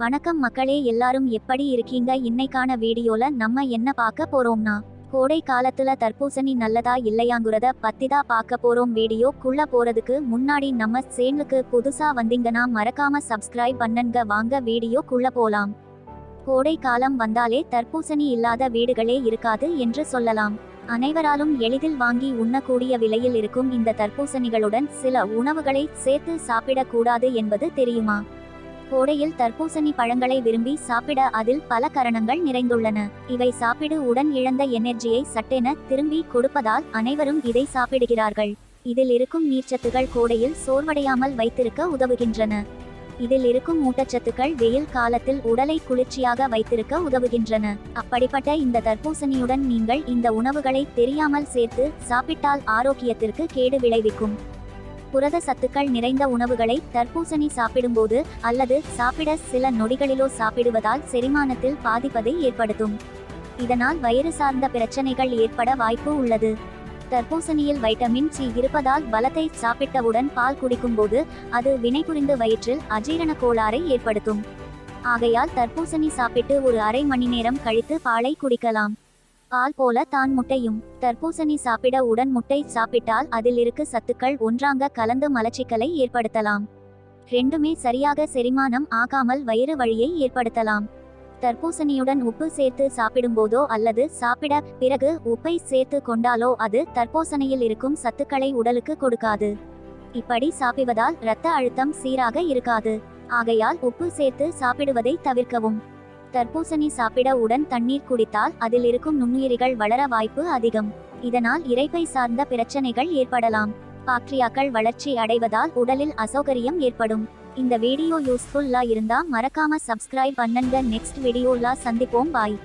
வணக்கம் மக்களே எல்லாரும் எப்படி இருக்கீங்க? இன்னைக்கான வீடியோல நம்ம என்ன பார்க்க போறோம்னா கோடை காலத்துல தர்பூசணி நல்லதா இல்லையாங்கிறத பத்தி தான் பார்க்க போறோம். வீடியோக்குள்ள போறதுக்கு முன்னாடி நம்ம சேனலுக்கு புதுசா வந்தீங்கன்னா மறக்காம சப்ஸ்கிரைப் பண்ணுங்க. வாங்க வீடியோக்குள்ள போலாம். கோடை காலம் வந்தாலே தர்பூசணி இல்லாத வீடுகளே இருக்காது என்று சொல்லலாம். அனைவராலும் எளிதில் வாங்கி உண்ணக்கூடிய விலையில் இருக்கும் இந்த தர்பூசணிகளுடன் சில உணவுகளை சேர்த்து சாப்பிடக்கூடாது என்பது தெரியுமா? கோடையில் தர்பூசணி பழங்களை விரும்பி சாப்பிட அதில் பல கரணங்கள் நிறைந்துள்ளன. இவை சாப்பிடு உடன் இழந்த எனர்ஜியை சட்டென திரும்பி கொடுப்பதால் அனைவரும் இதை சாப்பிடுகிறார்கள். இதில் இருக்கும் நீர்ச்சத்துகள் கோடையில் சோர்வடையாமல் வைத்திருக்க உதவுகின்றன. இதில் இருக்கும் ஊட்டச்சத்துக்கள் வெயில் காலத்தில் உடலை குளிர்ச்சியாக வைத்திருக்க உதவுகின்றன. அப்படிப்பட்ட இந்த தர்பூசணியுடன் நீங்கள் இந்த உணவுகளை தெரியாமல் சேர்த்து சாப்பிட்டால் ஆரோக்கியத்திற்கு கேடு விளைவிக்கும். புரத சத்துக்கள் நிறைந்த உணவுகளை தர்பூசணி சாப்பிடும்போது அல்லது சாப்பிட சில நொடிகளிலோ சாப்பிடுவதால் செரிமானத்தில் பாதிப்பதை ஏற்படுத்தும். இதனால் வயிறு சார்ந்த பிரச்சனைகள் ஏற்பட வாய்ப்பு உள்ளது. தர்பூசணியில் வைட்டமின் சி இருப்பதால் பலத்தை சாப்பிட்டவுடன் பால் குடிக்கும்போது அது வினைபுரிந்து வயிற்றில் அஜீரண கோளாறை ஏற்படுத்தும். ஆகையால் தர்பூசணி சாப்பிட்டு ஒரு அரை மணி நேரம் கழித்து பாலை குடிக்கலாம். பால் போல தான் முட்டையும். தர்பூசணி சாப்பிட உடன் முட்டை சாப்பிட்டால் அதில் இருக்கு சத்துக்கள் ஒன்றாங்க கலந்து மலச்சிக்கலை ஏற்படுத்தலாம். ரெண்டுமே சரியாக செரிமானம் ஆகாமல் வயிறு வழியை ஏற்படுத்தலாம். தர்பூசணியுடன் உப்பு சேர்த்து சாப்பிடும்போதோ அல்லது சாப்பிட பிறகு உப்பை சேர்த்து கொண்டாலோ அது தர்பூசணியில் இருக்கும் சத்துக்களை உடலுக்கு கொடுக்காது. இப்படி சாப்பிடுவதால் இரத்த அழுத்தம் சீராக இருக்காது. ஆகையால் உப்பு சேர்த்து சாப்பிடுவதை தவிர்க்கவும். தர்பூசணி சாப்பிட உடன் தண்ணீர் குடித்தால் அதில் இருக்கும் நுண்ணுயிரிகள் வளர வாய்ப்பு அதிகம். இதனால் இறைப்பை சார்ந்த பிரச்சனைகள் ஏற்படலாம். பாக்டீரியாக்கள் வளர்ச்சி அடைவதால் உடலில் அசௌகரியம் ஏற்படும். இந்த வீடியோ யூஸ்ஃபுல்லா இருந்தா மறக்காம சப்ஸ்கிரைப் பண்ணுங்க. நெக்ஸ்ட் வீடியோல சந்திப்போம். பாய்